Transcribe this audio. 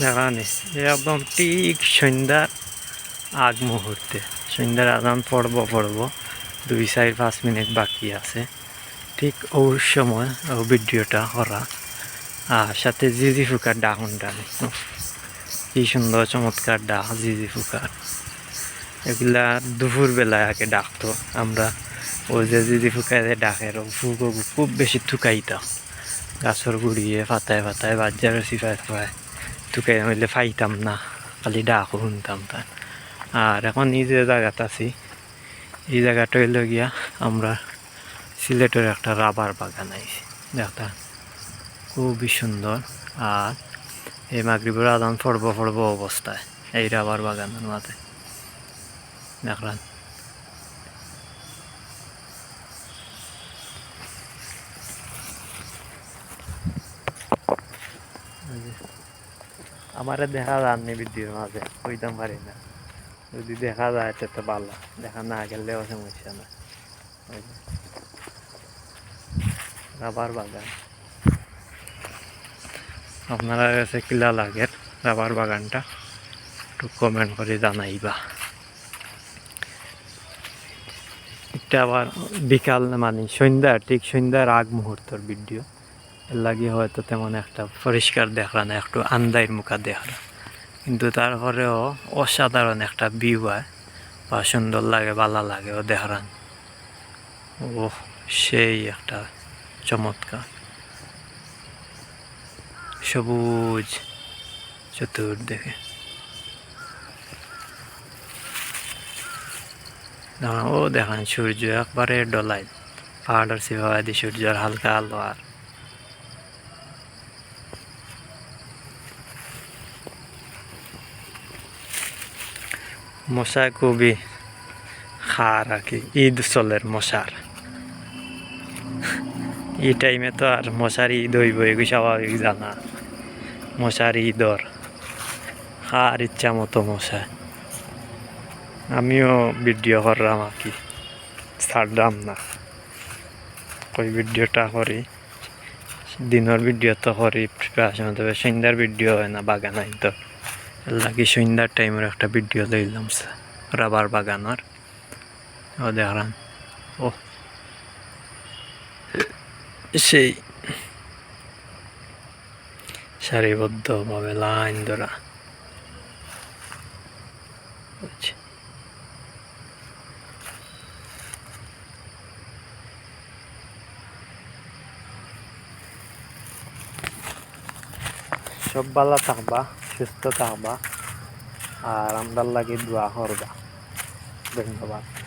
দেখানি একদম ঠিক সন্ধ্যার আগ মুহূর্তে। সন্ধ্যার আজান পড়ব পড়ব। দুই চার পাঁচ মিনিট বাকি আছে। ঠিক ওই সময় ও ভিডিওটা করা। আর সাথে জিজি ফুকার ডাকুনটা কি সুন্দর চমৎকার ডাক জিজি ফুকার। এগুলা দুপুর বেলায় আগে ডাকতো। আমরা ওই যে জিজি ফুকায় ডাকের ফুক খুব বেশি থুকাইতাম গাছর গুড়িয়ে ফাতায় ফাতায় বাজার সিফায় সিফায় থুকাই হইলে ফাইতাম না, খালি ডাকও শুনতাম তার। আর এখন এই যে জায়গাটা আছি, এই জায়গাটা হইল গিয়া আমরা সিলেটের একটা রাবার বাগান আইছি। দেখতা খুবই সুন্দর। আর এই মাগরিবের আদান ফড়ব ফড়ব অবস্থায়, এই রাবার বাগানের মাঝে। দেখলাম আমারে দেখা যাননি ভিডিওর মাঝে, কইতাম পারি না। যদি দেখা যায়, তো ভালো। দেখা না গেলেও সমস্যা না। রাবার বাগান। আপনারা কাছে কিলা লাগে রাবার বাগানটা? একটু কমেন্ট করে জানাইবা। এটা আবার বিকাল মানে সন্ধ্যা, ঠিক সন্ধ্যার আগ মুহূর্তের ভিডিও। লাগে হয়তো তেমন একটা পরিষ্কার দেখলা না, একটু আন্দাইর মুখা দেখলা। কিন্তু তারপরেও অসাধারণ একটা ভিউ হয়, বা সুন্দর লাগে, ভালো লাগে ও দেখলাম ও সেই একটা চমৎকার। সবুজ চতুর্দিকে। ও দেখান সূর্য একবারে ডলায়। পাহাড়ের সিভাবাদি সূর্যের হালকা আলো আর মশা খুবই খার আর কি, ঈদ চলের মশার। এই টাইমে তো আর মশার ঈদ হইব এগুলো স্বাভাবিক জানা। মশার ঈদর খার ইচ্ছা মতো মশা আমিও ভিডিও করলাম আর কি, ছাড়লাম না। ওই ভিডিওটা করি? দিনের ভিডিও তো করি প্রিপারেশন তবে সন্ধ্যার ভিডিও হয় না, বাগান তো লাগি সন্ধ্যার টাইমের একটা ভিডিও লইলাম রাবার বাগানের ও, দেখলাম। ও। সেই সারিবদ্ধভাবে লাইন ধরা। সব ভালো থাকবা। সুস্থ থাকবা আর আমদার লাগে দোয়া করবা। ধন্যবাদ।